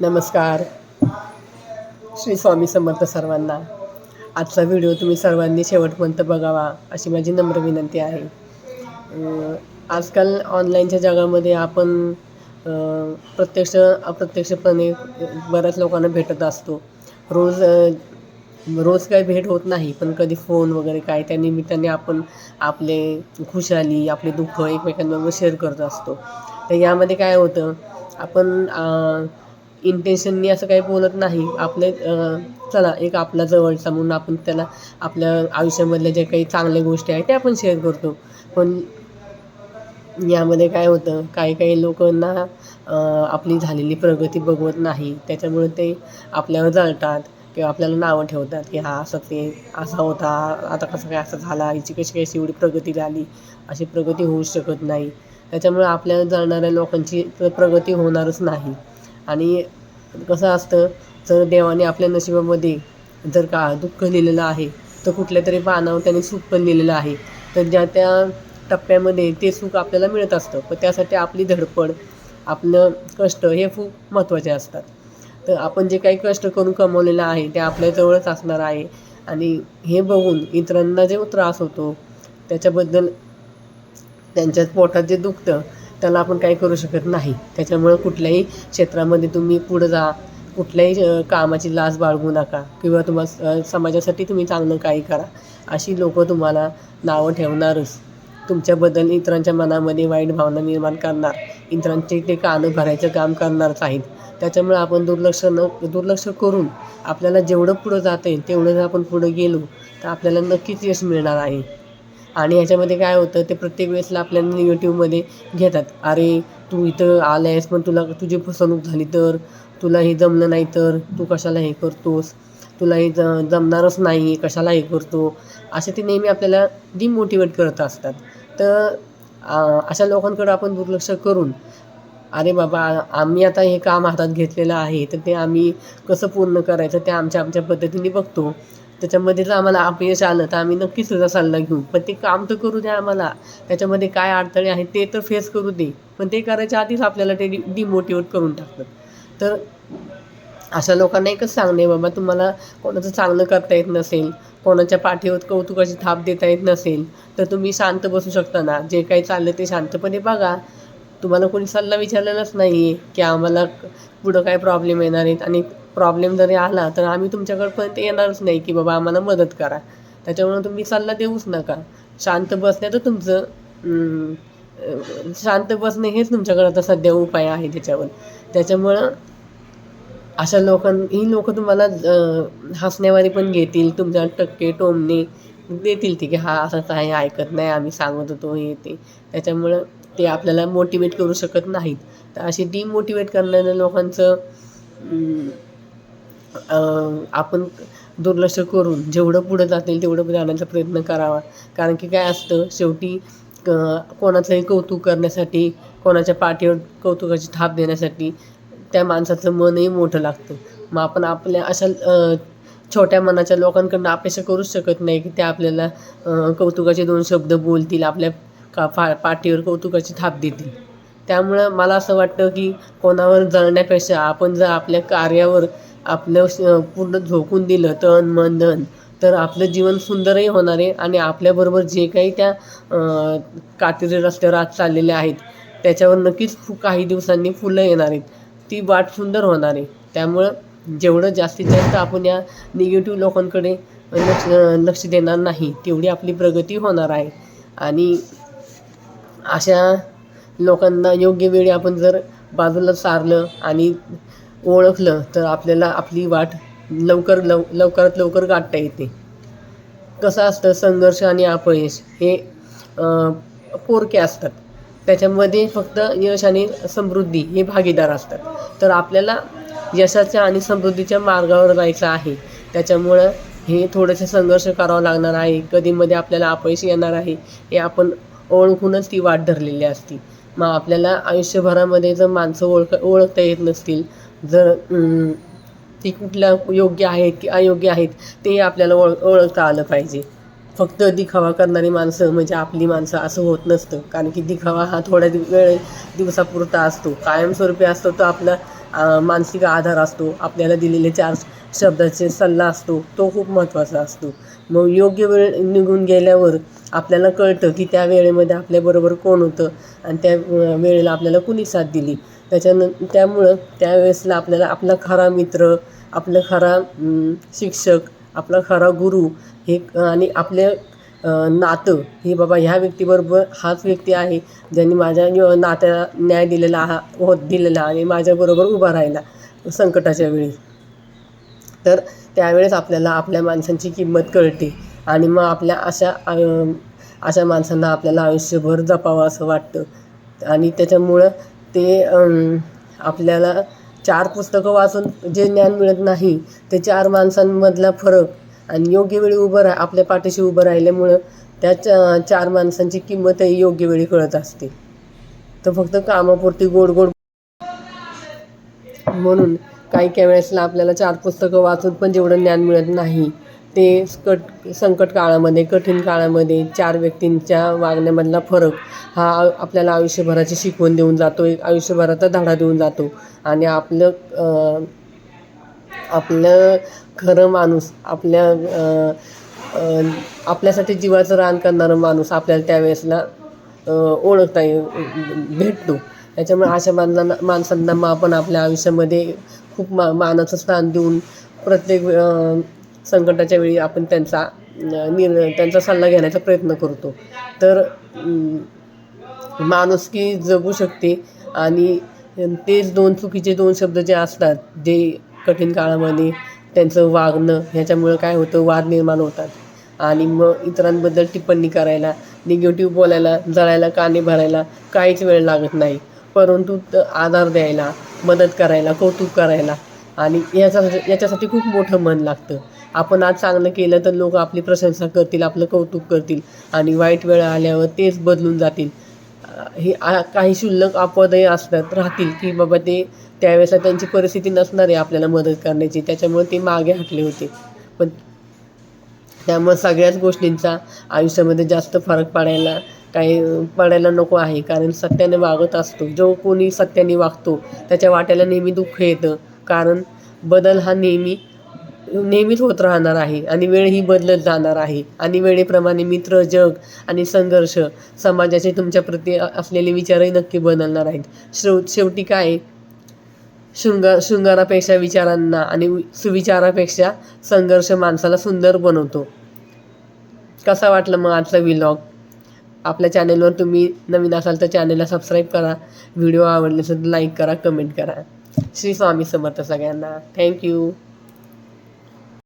नमस्कार. श्री स्वामी समर्थ सर्वांना. आजचा व्हिडिओ तुम्ही सर्वांनी शेवटपर्यंत बघावा अशी माझी नम्र विनंती आहे. आजकाल ऑनलाईनच्या जगामध्ये आपण प्रत्यक्ष अप्रत्यक्षपणे बऱ्याच लोकांना भेटत असतो. रोज रोज काही भेट होत नाही पण कधी फोन वगैरे काय त्या निमित्ताने आपण आपले खुशाली आपले दुःख एकमेकांबरोबर शेअर करत असतो. तर यामध्ये काय होतं आपण इंटेन्शननी असं काही बोलत नाही. आपले चला एक आपला जवळचा म्हणून आपण त्याला आपल्या आयुष्यामधल्या ज्या काही चांगल्या गोष्टी आहेत त्या आपण शेअर करतो. पण यामध्ये काय होतं काही काही लोकांना आपली झालेली प्रगती बघवत नाही. त्याच्यामुळे ते आपल्यावर जळतात किंवा आपल्याला नावं ठेवतात की हा असं ते असा होता आता कसं काय असं झाला हिची कशी कशी एवढी प्रगती झाली अशी प्रगती होऊ शकत नाही. त्याच्यामुळे आपल्याला जळणाऱ्या लोकांची प्रगती होणारच नाही. आणि कसं असतं जर देवाने आपल्या नशिबामध्ये जर का दुःख लिहिलेलं आहे तर कुठल्या तरी पानावर त्याने सुख पण लिहिलेलं आहे. तर ज्या त्या टप्प्यामध्ये ते सुख आपल्याला मिळत असतं पण त्यासाठी आपली धडपड आपलं कष्ट हे खूप महत्त्वाचे असतात. तर आपण जे काही कष्ट करून कमवलेलं आहे ते आपल्याजवळच असणार आहे. आणि हे बघून इतरांना जे त्रास होतो त्याच्याबद्दल त्यांच्या पोटात जे दुखतं त्याला आपण काही करू शकत नाही. त्याच्यामुळं कुठल्याही क्षेत्रामध्ये तुम्ही पुढं जा. कुठल्याही कामाची लाज बाळगू नका किंवा तुम्हाला समाजासाठी तुम्ही चांगलं काही करा. अशी लोक तुम्हाला नावं ठेवणारच. तुमच्याबद्दल इतरांच्या मनामध्ये वाईट भावना निर्माण करणार. इतरांचे ते कानं भरायचं काम करणारच आहेत. त्याच्यामुळे आपण दुर्लक्ष न दुर्लक्ष करून आपल्याला जेवढं पुढं जाते तेवढं जर आपण पुढं गेलो तर आपल्याला नक्कीच यश मिळणार आहे. आणि ह्याच्यामध्ये काय होतं ते प्रत्येक वेळेसला आपल्याला निगेटिव्हमध्ये घेतात. अरे तू इथं आला आहेस पण तुला तुझी फसवणूक झाली तर? तुला हे जमलं नाही तर? तू कशाला हे करतोस? तुला हे ज जमणारच नाही कशाला हे करतो? असे ते नेहमी आपल्याला डिमोटिवेट करत असतात. तर अशा लोकांकडं आपण दुर्लक्ष करून अरे बाबा आम्ही आता हे काम हातात घेतलेलं आहे तर ते आम्ही कसं पूर्ण करायचं ते आमच्या आमच्या पद्धतीने बघतो. त्याच्यामध्ये जर आम्हाला अपयश आलं तर आम्ही नक्कीच तुझा सल्ला घेऊ. पण ते काम तर करू द्या आम्हाला. त्याच्यामध्ये काय अडथळे आहेत ते तर फेस करू दे. पण ते करायच्या आधीच आपल्याला ते डि डिमोटिवेट करून टाकतात. तर अशा लोकांना एकच सांगणे बाबा तुम्हाला कोणाचं चांगलं करता येत नसेल कोणाच्या पाठीवर कौतुकाची थाप देता येत नसेल तर तुम्ही शांत बसू शकता ना. जे काही चाललं ते शांतपणे बघा. तुम्हाला कोणी सल्ला विचारलेलाच नाही आहे की आम्हाला पुढं काय प्रॉब्लेम येणार आहेत आणि प्रॉब्लेम जरी आला तर आम्ही तुमच्याकडपर्यंत येणारच नाही की बाबा आम्हाला मदत करा. त्याच्यामुळे तुम्ही सल्ला देऊच नका. शांत बसण्याचं तुमचं शांत बसणे हेच तुमच्याकडे आता सध्या उपाय आहे त्याच्यावर. त्याच्यामुळं अशा लोकां ही लोक तुम्हाला हसण्यावारी पण घेतील तुमच्या टक्के टोमणे देतील ती की हा असंच आहे ऐकत नाही आम्ही सांगत होतो हे ते. त्याच्यामुळं ते आपल्याला मोटिवेट करू शकत नाहीत. तर अशी डिमोटिवेट करणाऱ्या लोकांचं आपण दुर्लक्ष करून जेवढं पुढं जातील तेवढं जाण्याचा प्रयत्न करावा. कारण की काय असतं शेवटी क कोणाचंही कौतुक करण्यासाठी कोणाच्या पाठीवर कौतुकाची थाप देण्यासाठी त्या माणसाचं मनही मोठं लागतं. मग आपण आपल्या अशा छोट्या मनाच्या लोकांकडनं अपेक्षा करूच शकत नाही की ते आपल्याला कौतुकाचे दोन शब्द बोलतील आपल्या का पा पाठीवर कौतुकाची थाप देतील. त्यामुळं मला असं वाटतं की कोणावर जळण्यापेक्षा आपण जर आपल्या कार्यावर आपलं श- पूर्ण झोकून दिलं तन मन धन तर आपलं जीवन सुंदरही होणार आहे आणि आपल्याबरोबर जे काही त्या काटेरी रस्त्यावर आज चाललेले आहेत त्याच्यावर नक्कीच फु काही दिवसांनी फुलं येणार आहेत. ती वाट सुंदर होणार आहे. त्यामुळं जेवढं जास्तीत जास्त आपण या निगेटिव्ह लोकांकडे लक्ष लक्ष देणार नाही तेवढी आपली प्रगती होणार आहे. आणि अशा लोकांना योग्य वेळी आपण जर बाजूला सारलं आणि ओळखलं तर आपल्याला आपली वाट लवकर लव लवकरात लवकर गाठता येते. कसं असतं संघर्ष आणि अपयश हे पोरके असतात. त्याच्यामध्ये फक्त यश आणि समृद्धी हे भागीदार असतात. तर आपल्याला यशाच्या आणि समृद्धीच्या मार्गावर जायचं आहे. त्याच्यामुळं हे थोडंसं संघर्ष करावं लागणार आहे. कधीमध्ये आपल्याला अपयश येणार आहे हे आपण ओळखूनच ती वाट धरलेली असती. मग आपल्याला आयुष्यभरामध्ये जर माणसं ओळख ओळखता येत नसतील जर ती कुठल्या योग्य आहेत की अयोग्य आहेत ते आपल्याला ओळ ओळखता आलं पाहिजे. फक्त दिखावा करणारी माणसं म्हणजे आपली माणसं असं होत नसतं. कारण की दिखावा हा थोड्या दिव वेळ दिवसापुरता असतो. कायमस्वरूपी असतो तो आपला मानसिक आधार असतो. आपल्याला दिलेले चार शब्दाचे सल्ला असतो. तो खूप महत्त्वाचा असतो. मग योग्य वेळ निघून गेल्यावर आपल्याला कळतं की त्या वेळेमध्ये आपल्याबरोबर कोण होतं आणि त्या वेळेला आपल्याला कुणी साथ दिली. त्याच्यानं त्यामुळं त्यावेळेसला आपल्याला आपला खरा मित्र आपलं खरा शिक्षक आपला खरा गुरु हे आणि आपले नातं हे बाबा ह्या व्यक्तीबरोबर हाच व्यक्ती आहे ज्यांनी माझ्या नात्याला न्याय दिलेला हा होत दिलेला आणि माझ्याबरोबर उभा राहिला संकटाच्या वेळी. तर त्यावेळेस आपल्याला आपल्या माणसांची किंमत कळते आणि मग आपल्या अशा अशा माणसांना आपल्याला आयुष्यभर जपावं असं वाटतं. आणि त्याच्यामुळं ते आपल्याला चार पुस्तकं वाचून जे ज्ञान मिळत नाही ते चार माणसांमधला फरक आणि योग्य वेळी उभं राह आपल्या पाठीशी उभं राहिल्यामुळं त्या चा चार माणसांची किंमतही योग्य वेळी कळत असते. तर फक्त कामापुरती गोड गोड म्हणून काही काही वेळेसला आपल्याला चार पुस्तकं वाचून पण जेवढं ज्ञान मिळत नाही ते कट संकट काळामध्ये कठीण काळामध्ये चार व्यक्तींच्या वागण्यामधला फरक हा आपल्याला आयुष्यभराची शिकवण देऊन जातो. एक आयुष्यभराचा धडा देऊन जातो. आणि आपलं आपलं खरं माणूस आपल्या आपल्यासाठी जीवाचं रान करणारं माणूस आपल्याला त्यावेळेसला ओळखता येऊ भेटतो. त्याच्यामुळे अशा माणसांना माणसांना मग आपण आपल्या आयुष्यामध्ये खूप मा मानाचं स्थान देऊन प्रत्येक अं, संकटाच्या वेळी आपण त्यांचा निर् त्यांचा सल्ला घेण्याचा प्रयत्न करतो. तर माणुसकी जगू शकते आणि तेच दोन चुकीचे दोन शब्द जे असतात जे कठीण काळामध्ये त्यांचं वागणं ह्याच्यामुळं काय होतं वाद निर्माण होतात. आणि मग इतरांबद्दल टिप्पणी करायला निगेटिव्ह बोलायला जळायला काने भरायला काहीच वेळ लागत नाही. परंतु आधार द्यायला मदत करायला कौतुक करायला आणि याचा याच्यासाठी खूप मोठं मन लागतं. आपण आज चांगलं केलं तर लोक आपली प्रशंसा करतील आपलं कौतुक करतील आणि वाईट वेळ आल्यावर तेच बदलून जातील. हे आ- काही शुल्लक अपवादही असतात राहतील की बाबा ते त्यावेळेस त्यांची परिस्थिती नसणार आहे आपल्याला मदत करण्याची. त्याच्यामुळे ते मागे हटले होते. पण त्यामुळे सगळ्याच गोष्टींचा आयुष्यामध्ये जास्त फरक पडायला काही पडायला नको आहे. कारण सत्याने वागत असतो. जो कोणी सत्याने वागतो त्याच्या वाट्याला नेहमी दुःख येतं. कारण बदल हा नेहमी नेहमीच होत राहणार आहे आणि वेळ ही बदलत जाणार आहे. आणि वेळेप्रमाणे मित्र जग आणि संघर्ष समाजाचे तुमच्या प्रती असलेले विचारही नक्की बदलणार आहेत. शेव शेवटी काय शृंगार शृंगारापेक्षा विचारांना आणि सुविचारापेक्षा संघर्ष माणसाला सुंदर बनवतो. कसा वाटलं मग आजचा विलॉग आपल्या चॅनेलवर तुम्ही नवीन असाल तर चॅनेलला सबस्क्राईब करा. व्हिडिओ आवडले तर लाईक करा कमेंट करा. श्री स्वामी समर्थ सगळ्यांना थँक्यू